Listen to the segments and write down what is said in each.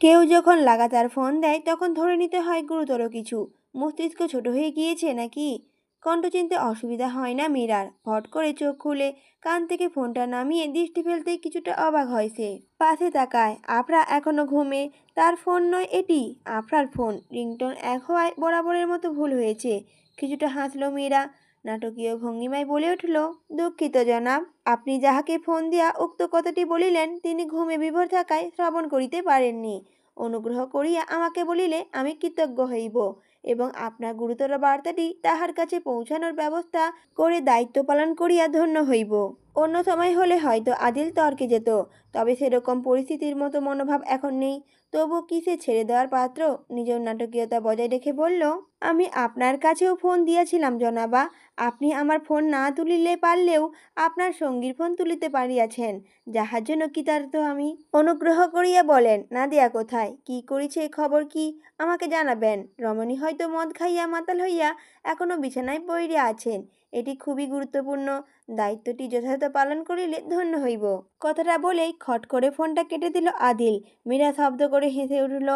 কেউ যখন লাগাতার ফোন দেয়, তখন ধরে নিতে হয় গুরুতর কিছু। মস্তিষ্ক ছোট হয়ে গিয়েছে নাকি? কণ্ঠ চিনতে অসুবিধা হয় না মীরার। ফট করে চোখ খুলে কান থেকে ফোনটা নামিয়ে দৃষ্টি ফেলতেই কিছুটা অবাক হয় সে। পাশে তাকায় আফরা এখনও ঘুমে? তার ফোন নয় এটি? আফরার ফোন। রিংটোন এক হওয়ায় বরাবরের মতো ভুল হয়েছে। কিছুটা হাসলো মীরা। নাটকীয় ভঙ্গিমায় বলে উঠল, দুঃখিত জনাব। আপনি যাহাকে ফোন দিয়া উক্ত কথাটি বলিলেন, তিনি ঘুমে বিভোর থাকায় শ্রবণ করিতে পারেননি। অনুগ্রহ করিয়া আমাকে বলিলে, আমি কৃতজ্ঞ হইব এবং আপনার গুরুতর বার্তাটি তাহার কাছে পৌঁছানোর ব্যবস্থা করে দায়িত্ব পালন করিয়া ধন্য হইব। অন্য সময় হলে হয়তো আদিল তর্কে যেত, তবে সেরকম পরিস্থিতির মতো মনোভাব এখন নেই। তবু কিসে ছেড়ে দেওয়ার পাত্র? নিজের নাটকীয়তা বজায় রেখে বলল, আমি আপনার কাছেও ফোন দিয়েছিলাম, জনাবা। আপনি আমার ফোন না তুলিলে পারলেও আপনার সঙ্গীর ফোন তুলিতে পারিয়াছেন। যাহার জন্য কৃতার্থ আমি। অনুগ্রহ করিয়া বলেন না দেয়া কোথায়? কি করিছে খবর কি? আমাকে জানাবেন। রমণী হয়তো মদ খাইয়া মাতাল হইয়া এখনও বিছানায় পড়ে আছেন। এটি খুবই গুরুত্বপূর্ণ। দায়িত্বটি যথাযথ পালন করিলে ধন্য হইব। কথাটা বলেই খট করে ফোনটা কেটে দিল আদিল। মীরা শব্দ করে হেসে উঠল,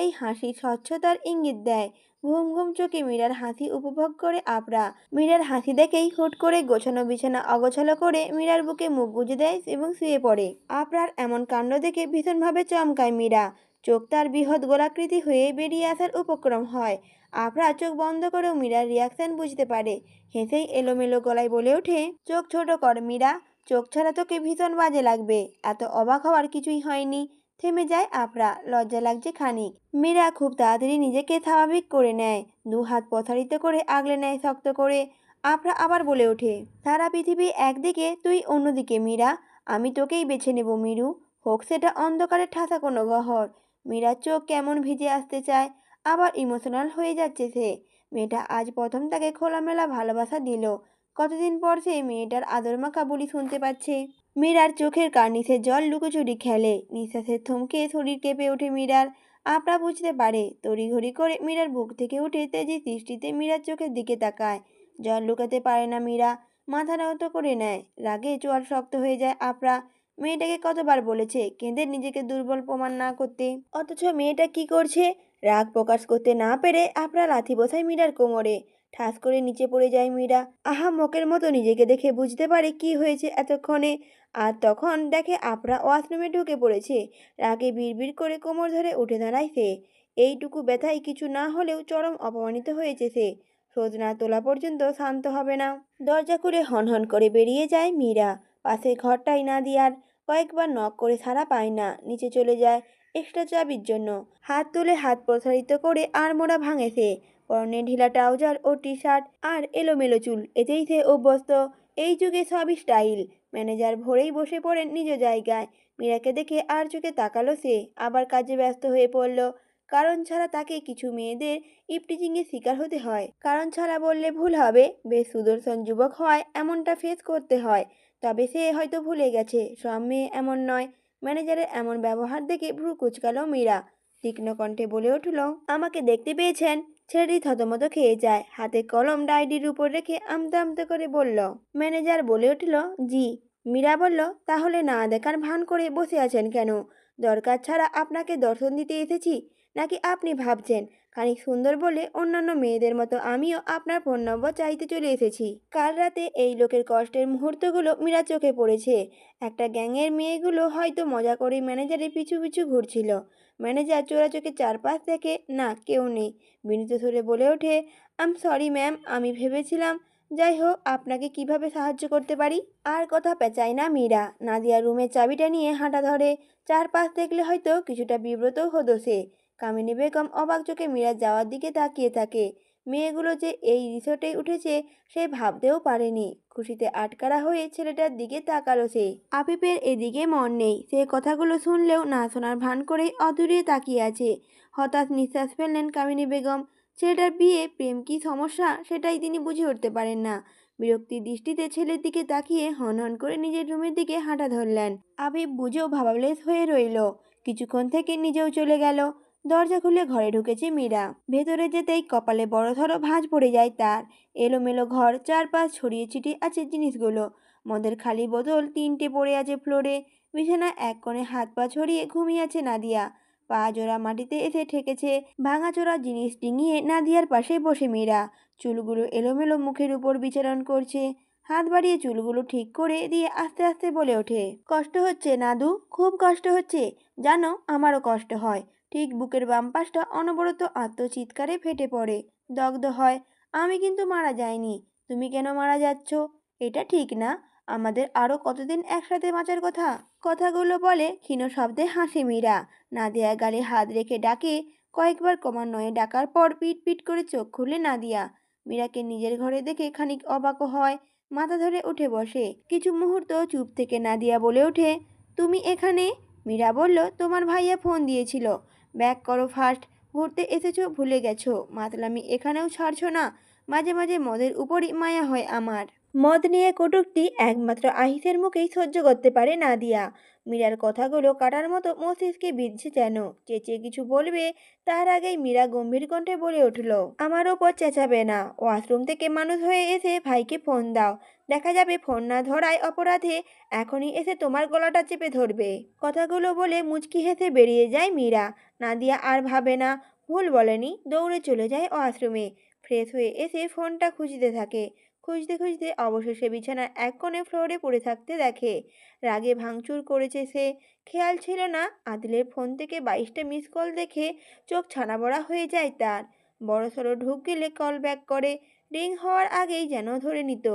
এই হাসি স্বচ্ছতার ইঙ্গিত দেয়। ঘুম ঘুম চোখে মীরার হাসি উপভোগ করে আপরা। মীরার হাসি দেখেই হুট করে গোছানো বিছানা অগোছালো করে মীরার বুকে মুখ গুজে দেয় এবং শুয়ে পড়ে। আপরার এমন কাণ্ড দেখে ভীষণভাবে চমকায় মীরা। চোখ তার বৃহৎ গোলাকৃতি হয়ে বেরিয়ে আসার উপক্রম হয়। আপরা চোখ বন্ধ করেও মীরার রিয়াকশন বুঝতে পারে। হেসেই এলোমেলো গলায় বলে ওঠে, চোখ ছোট কর মীরা, চোখ ছাড়া তোকে ভীষণ বাজে লাগবে। এত অবাক হওয়ার কিছুই হয়নি। থেমে যায় আপরা লজ্জা লাগছে খানিক। মীরা খুব তাড়াতাড়ি নিজেকে স্বাভাবিক করে নেয় দু হাত প্রসারিত করে আগলে নেয় শক্ত করে। আপরা আবার বলে ওঠে, সারা পৃথিবী একদিকে, তুই অন্যদিকে মীরা। আমি তোকেই বেছে নেব মিরু। হোক, সেটা অন্ধকারে ঠাসা কোনো গহর মীরার চোখ কেমন ভিজে আসতে চায়, আবার ইমোশনাল হয়ে যাচ্ছে সে। মেয়েটা আজ প্রথম তাকে খোলামেলা ভালোবাসা দিল। কতদিন পর সে মেয়েটার আদর মাখা বলি শুনতে পাচ্ছে। মীরার চোখের কার্নিসে জল লুকোচুরি খেলে। নিঃশ্বাসের থমকে শরীর কেঁপে ওঠে মীরার। আপরা বুঝতে পারে, তড়িঘড়ি করে মীরার বুক থেকে উঠে তেজি দৃষ্টিতে মীরার চোখের দিকে তাকায়। জল লুকাতে পারে না মীরা, মাথা নত করে নেয়। রাগে চোয়াল শক্ত হয়ে যায় আপরা। মেয়েটাকে কতবার বলেছে? কেঁদে নিজেকে দুর্বল প্রমাণ না করতে। অথচ মেয়েটা কি করছে? রাগ প্রকাশ করতে না পেরে আপরা লাথি বসায় মীরার কোমরে। ঠাস করে নিচে পড়ে যায় মীরা। আহা, মকের মতো নিজেকে দেখে বুঝতে পারে কি হয়েছে এতক্ষণে। আর তখন দেখে আপরা ওয়াশরুমে ঢুকে পড়েছে। রাগে বিড়বিড় করে কোমর ধরে উঠে দাঁড়ায় সে। এইটুকু ব্যথায় কিছু না হলেও চরম অপমানিত হয়েছে সে। শোধ না তোলা পর্যন্ত শান্ত হবে না। দরজা খুলে হনহন করে বেরিয়ে যায় মীরা। পাশের ঘরটাই না দিয়ার কয়েকবার নক করে সারা পায় না। নিচে চলে যায় এক্সট্রা চাবির জন্য। হাত তুলে হাত প্রসারিত করে আড়মোড়া ভাঙে সে পরনে ঢিলা ট্রাউজার ও টি শার্ট আর এলোমেলো চুল, এতেই সে অভ্যস্ত। এই যুগে সবই স্টাইল। ম্যানেজার ভোরেই বসে পড়েন নিজ জায়গায়। মীরাকে দেখে আর চোখে তাকালো সে। আবার কাজে ব্যস্ত হয়ে পড়ল। কারণ ছাড়া তাকে কিছু মেয়েদের ইপটিজিংয়ের শিকার হতে হয়। কারণ ছাড়া বললে ভুল হবে। বেশ সুদর্শন যুবক হয় এমনটা ফেস করতে হয়। তবে সে হয়তো ভুলে গেছে, সব মেয়ে এমন নয়। ম্যানেজারের এমন ব্যবহার দেখে ভ্রু কুচকালো মীরা। তীক্ষ্ণ কণ্ঠে বলে উঠল, আমাকে দেখতে পেয়েছেন? ছেলেটি থতমত খেয়ে যায়। হাতে কলম ডায়েরির উপর রেখে আমতে আমতে করে বলল, ম্যানেজার বলে উঠল, জি। মীরা বলল, তাহলে না দেখার ভান করে বসে আছেন কেন? দরকার ছাড়া আপনাকে দর্শন দিতে এসেছি, নাকি আপনি ভাবছেন খানিক সুন্দর বলে অন্যান্য মেয়েদের মতো আমিও আপনার ফোন নম্বর চাইতে চলে এসেছি। কাল রাতে এই লোকের কষ্টের মুহূর্তগুলো মীরা চোখে পড়েছে। একটা গ্যাংয়ের মেয়েগুলো হয়তো মজা করে ম্যানেজারের পিছু পিছু ঘুরছিল। ম্যানেজার চোরা চোখে চারপাশ দেখে, না, কেউ নেই। বিনীত সুরে বলে ওঠে আম সরি ম্যাম আমি ভেবেছিলাম যাই হোক আপনাকে কীভাবে সাহায্য করতে পারি? আর কথা পেঁচায় না মীরা। নাদিয়া রুমের চাবিটা নিয়ে হাঁটা ধরে। চারপাশ দেখলে হয়তো কিছুটা বিব্রত হতো সে। কামিনী বেগম অবাক চোখে মীরা যাওয়ার দিকে তাকিয়ে থাকে। মেয়েগুলো যে এই রিসোর্টে উঠেছে, সে ভাবতেও পারেনি। খুশিতে আটকারা হয়ে ছেলেটার দিকে তাকালো সে। আফিফের এদিকে মন নেই। সে কথাগুলো শুনলেও না শোনার ভান করে অদূরে তাকিয়ে আছে। হতাশ নিঃশ্বাস ফেললেন কামিনী বেগম। ছেলেটার বিয়ে প্রেম কি সমস্যা সেটাই তিনি বুঝে উঠতে পারেন না। বিরক্তির দৃষ্টিতে ছেলের দিকে তাকিয়ে হন হন করে নিজের রুমের দিকে হাঁটা ধরলেন। আবিব বুঝেও ভাবাবলেস হয়ে রইল। কিছুক্ষণ থেকে নিজেও চলে গেল। দরজা খুলে ঘরে ঢুকেছে মীরা। ভেতরে যেতেই কপালে বড় ধরো ভাঁজ পড়ে যায় তার। এলোমেলো ঘর, চারপাশ ছড়িয়ে ছিটিয়ে আছে জিনিসগুলো। মদের খালি বোতল তিনটে পড়ে আছে ফ্লোরে। বিছানা এক কোণে হাত পা ছড়িয়ে ঘুমিয়ে আছে নাদিয়া। পা জোড়া মাটিতে এসে ঠেকেছে। ভাঙাচোরা জিনিস ডিঙিয়ে নাদিয়ার পাশে বসে মীরা। চুলগুলো এলোমেলো মুখের উপর বিচরণ করছে। হাত বাড়িয়ে চুলগুলো ঠিক করে দিয়ে আস্তে আস্তে বলে ওঠে, কষ্ট হচ্ছে নাদু, খুব কষ্ট হচ্ছে। জানো, আমারও কষ্ট হয়। ঠিক বুকের বাম পাশটা অনবরত আত্মচিৎকারে ফেটে পড়ে। দগ্ধ হয়, আমি কিন্তু মারা যাইনি। তুমি কেন মারা যাচ্ছ? এটা ঠিক না। আমাদের আরও কতদিন একসাথে বাঁচার কথা? কথাগুলো বলে ক্ষীণ শব্দে হাসি মীরা। নাদিয়া গালে হাত রেখে ডাকে, কয়েকবার ক্রমান্বয়ে ডাকার পর পিট পিট করে চোখ খুলে নাদিয়া। মীরাকে নিজের ঘরে দেখে খানিক অবাক হয়, মাথা ধরে উঠে বসে। কিছু মুহূর্ত চুপ থেকে নাদিয়া বলে ওঠে, তুমি এখানে? মীরা বলল, তোমার ভাইয়া ফোন দিয়েছিল। ব্যাক করো ফার্স্ট ঘুরতে এসেছ, ভুলে গেছো। মাতলামি এখানেও ছাড়ছো না। মাঝে মাঝে মদের উপরই মায়া হয় আমার। মদ নিয়ে কটুকটি একমাত্র আহিসের মুখেই সহ্য করতে পারে নাদিয়া। মীরার কথাগুলো কাটার মতো মস্তিষ্কে বিঁধছে যেন। চেঁচিয়ে কিছু বলবে, তার আগেই মীরা গম্ভীর কণ্ঠে বলে উঠল, আমার ওপর চেঁচাবে না। ওয়াশরুম থেকে মানুষ হয়ে এসে ভাইকে ফোন দাও। দেখা যাবে ফোন না ধরায় অপরাধে এখনই এসে তোমার গলাটা চেপে ধরবে। কথাগুলো বলে মুচকি হেসে বেরিয়ে যায় মীরা। নাদিয়া আর ভাবে না, ভুল বলেনি, দৌড়ে চলে যায় ওয়াশরুমে। ফ্রেশ হয়ে এসে ফোনটা খুঁজতে থাকে। খুঁজতে খুঁজতে অবশেষে বিছানার এক কোণে ফ্লোরে পড়ে থাকতে দেখে। রাগে ভাঙচুর করেছে সে। খেয়াল ছিল না, আদিলের ফোন থেকে বাইশটা মিস কল দেখে চোখ ছানাবড়া হয়ে যায় তার। বড় সড়ো ঢুক গেলে কল ব্যাক করে। রিং হওয়ার আগেই যেন ধরে নিত।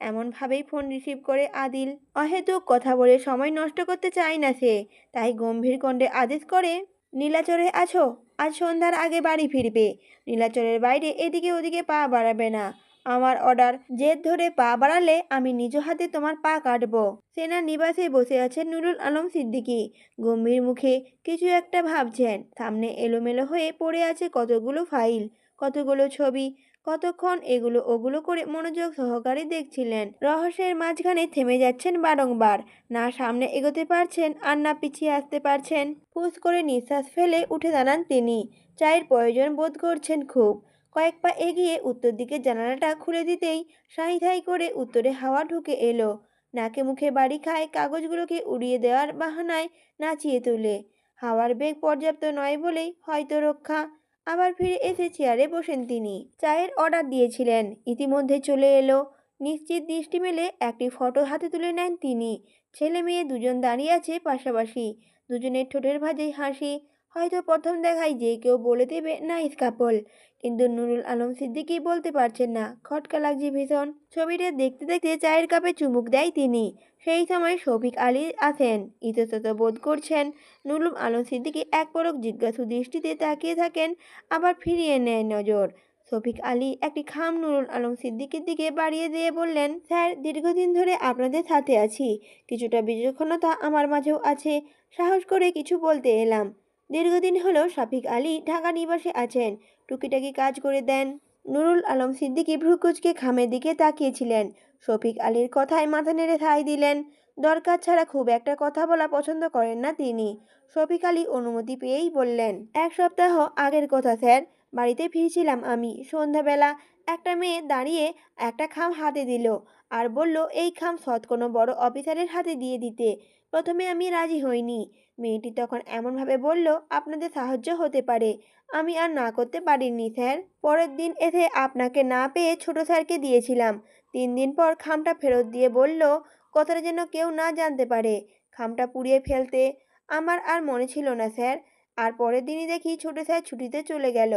এমনভাবেই ফোন রিসিভ করে আদিল। অহেতুক কথা বলে সময় নষ্ট করতে চায় না সে। তাই গম্ভীর কণ্ঠে আদেশ করে নীলাচরে আছো? আজ সন্ধ্যার আগে বাড়ি ফিরবে। নীলাচরের বাইরে এদিকে ওদিকে পা বাড়াবে না। আমার অর্ডার জেদ ধরে পা বাড়ালে আমি নিজ হাতে তোমার পা কাটবো। সেনা নিবাসে বসে আছেন নুরুল আলম সিদ্দিকী। গম্ভীর মুখে কিছু একটা ভাবছেন। সামনে এলোমেলো হয়ে পড়ে আছে কতগুলো ফাইল কতগুলো ছবি। কতক্ষণ এগুলো ওগুলো করে মনোযোগ সহকারে দেখছিলেন। রহস্যের মাঝখানে থেমে যাচ্ছেন বারংবার। না সামনে এগোতে পারছেন আর না পিছিয়ে আসতে পারছেন। ফুস করে নিঃশ্বাস ফেলে উঠে দাঁড়ান তিনি। চায়ের প্রয়োজন বোধ করছেন খুব। কয়েক পা এগিয়ে উত্তর দিকে জানালাটা খুলে দিতেই সাঁই ধাই করে উত্তরে হাওয়া ঢুকে এলো। নাকে মুখে বাড়ি খায় কাগজগুলোকে উড়িয়ে দেওয়ার বাহানায় নাচিয়ে তোলে। হাওয়ার বেগ পর্যাপ্ত নয় বলেই হয়তো রক্ষা। আবার ফিরে এসে চেয়ারে বসেন তিনি। চায়ের অর্ডার দিয়েছিলেন। ইতিমধ্যে চলে এলো। নিশ্চিত দৃষ্টি মেলে একটি ফটো হাতে তুলে নেন তিনি। ছেলে মেয়ে দুজন দাঁড়িয়ে আছে পাশাপাশি। দুজনের ঠোঁটের ভাজেই হাসি হয়তো প্রথম দেখায় যে কেউ বলে দেবে নাইস কাপল। কিন্তু নুরুল আলম সিদ্দিকী বলতে পারছেন না। খটকা লাগছে ভীষণ। ছবিটা দেখতে দেখতে চায়ের কাপে চুমুক দেয় তিনি। সেই সময় শফিক আলী আসেন ইতস্তত বোধ করছেন নুরুল আলম সিদ্দিকী এক পরক জিজ্ঞাসু দৃষ্টিতে তাকিয়ে থাকেন, আবার ফিরিয়ে নেয় নজর। শফিক আলী একটি খাম নুরুল আলম সিদ্দিকের দিকে বাড়িয়ে দিয়ে বললেন, স্যার, দীর্ঘদিন ধরে আপনাদের সাথে আছি। কিছুটা বিচক্ষণতা আমার মাঝেও আছে। সাহস করে কিছু বলতে এলাম। দীর্ঘদিন হলো শফিক আলী ঢাকা নিবাসে আছেন। টুকিটাকি কাজ করে দেন। নুরুল আলম সিদ্দিকী ভ্রুকুচকে খামের দিকে তাকিয়েছিলেন। শফিক আলীর কথায় মাথা নেড়ে সায় দিলেন। দরকার ছাড়া খুব একটা কথা বলা পছন্দ করেন না তিনি। শফিক আলী অনুমতি পেয়েই বললেন, এক সপ্তাহ আগের কথা স্যার, বাড়িতে ফিরছিলাম আমি। সন্ধ্যাবেলা একটা মেয়ে দাঁড়িয়ে একটা খাম হাতে দিল আর বলল, এই খাম সৎ কোনো বড় অফিসারের হাতে দিয়ে দিতে। প্রথমে আমি রাজি হইনি। মেয়েটি তখন এমনভাবে বলল, আপনাদের সাহায্য হতে পারে। আমি আর না করতে পারিনি, স্যার। পরের দিন এসে আপনাকে না পেয়ে ছোট স্যারকে দিয়েছিলাম। তিন দিন পর খামটা ফেরত দিয়ে বলল, কথাটা যেন কেউ না জানতে পারে। খামটা পুড়িয়ে ফেলতে আমার আর মনে ছিল না, স্যার। আর পরের দিনই দেখি ছোট স্যার ছুটিতে চলে গেল।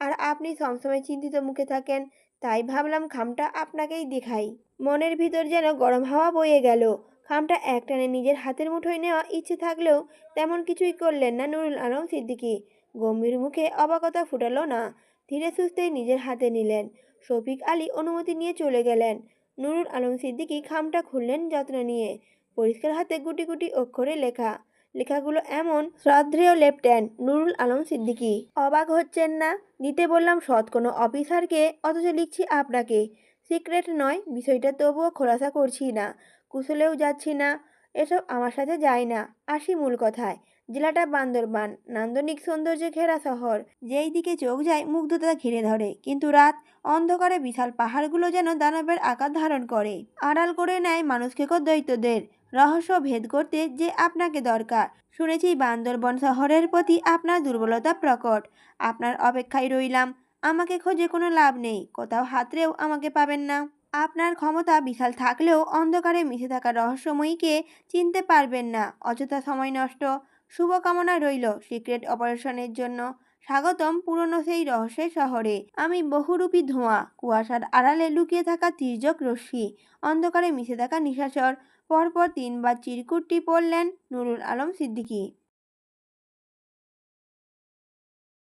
আর আপনি সবসময় চিন্তিত মুখে থাকেন। তাই ভাবলাম খামটা আপনাকেই দেখাই। মনের ভিতর যেন গরম হাওয়া বয়ে গেল। খামটা একটানে নিজের হাতের মুঠোয় নেওয়া ইচ্ছে থাকলেও তেমন কিছুই করলেন না নুরুল আলম সিদ্দিকী। গম্ভীর মুখে অবাকতা ফুটালো না। ধীরে সুস্থেই নিজের হাতে নিলেন। শফিক আলী অনুমতি নিয়ে চলে গেলেন। নুরুল আলম সিদ্দিকী খামটা খুললেন যত্ন নিয়ে। পরিষ্কার হাতে গুটি গুটি অক্ষরে লেখা। লেখাগুলো এমন, শ্রদ্ধেয় লেফটেন্যান্ট নুরুল আলম সিদ্দিকী। অবাক হচ্ছেন না? দিতে বললাম সৎ কোনো অফিসারকে, অথচ লিখছি আপনাকে। সিক্রেট নয়, বিষয়টা তবুও খোলাসা করছি না। কুশলেও যাচ্ছি না, এসব আমার সাথে যায় না। আসি মূল কথায়, জেলাটা বান্দরবান, নান্দনিক সৌন্দর্যে ঘেরা শহর। যেই দিকে চোখ যায়, মুগ্ধতা ঘিরে ধরে। কিন্তু রাত, অন্ধকারে বিশাল পাহাড়গুলো যেন দানবের আকার ধারণ করে। আড়াল করে নেয় মানুষকে দৈত্যদের। রহস্য ভেদ করতে যে আপনাকে দরকার। শুনেছি বান্দরবন শহরের প্রতি আপনার দুর্বলতা প্রকট। আপনার অপেক্ষায় রইলাম, আমাকে খোঁজে কোনো লাভ নেই। কোথাও হাতড়েও আমাকে পাবেন না। আপনার ক্ষমতা বিশাল থাকলেও অন্ধকারে মিশে থাকা রহস্যময়ীকে চিনতে পারবেন না। অযথা সময় নষ্ট। শুভকামনা রইল সিক্রেট অপারেশনের জন্য। স্বাগতম পুরনো সেই রহস্যের শহরে। আমি বহুরূপী ধোঁয়া, কুয়াশার আড়ালে লুকিয়ে থাকা তির্যক রশ্মি, অন্ধকারে মিশে থাকা নিশাচর। পরপর তিনবার চিরকুটটি পড়লেন নুরুল আলম সিদ্দিকী।